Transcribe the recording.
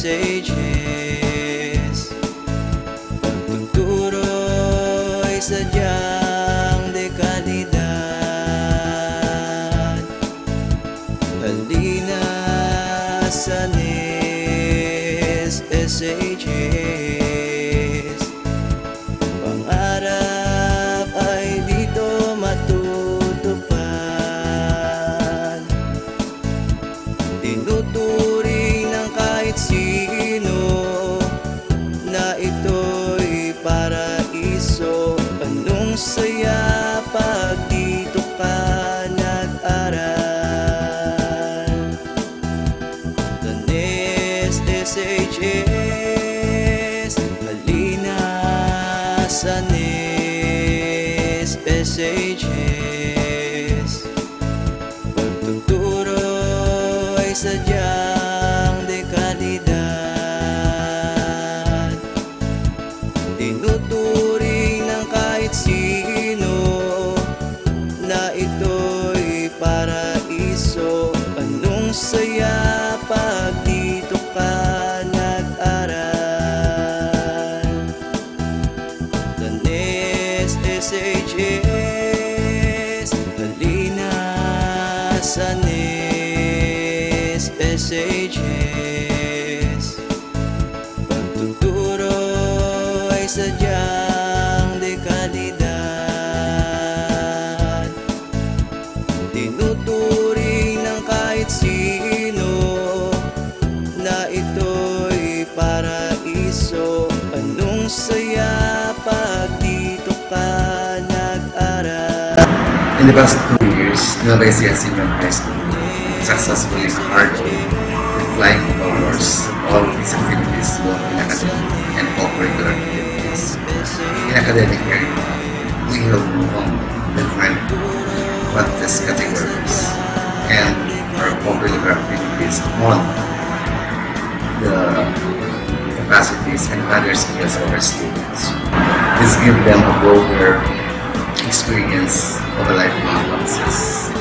messages. Pagtuturo'y sadyang dekalidad Halina sa NIS SHS Pangarap ay dito matutupad. Tinutulog kahit sino Na ito'y paraiso Anong saya pag dito ka nag-aral? Danes SHS Halina sa NES SHS Pagtuturo ay sadyang Anong saya pag dito ka nag-aral. Danes SHS Halina sa NES SHS Pagtuturo ay sadyang sino Na ito'y paraiso. Anong saya pag dito nag-aral? In the past two years, Nueva Ecija Senior High School. Successfully hard with flying colors all its activities, both in academic and co-curricular activities. In academic area, we have won different contest categories. And our co-curricular activities on the capacities and other skills of our students. This gives them a broader experience of a lifelong process.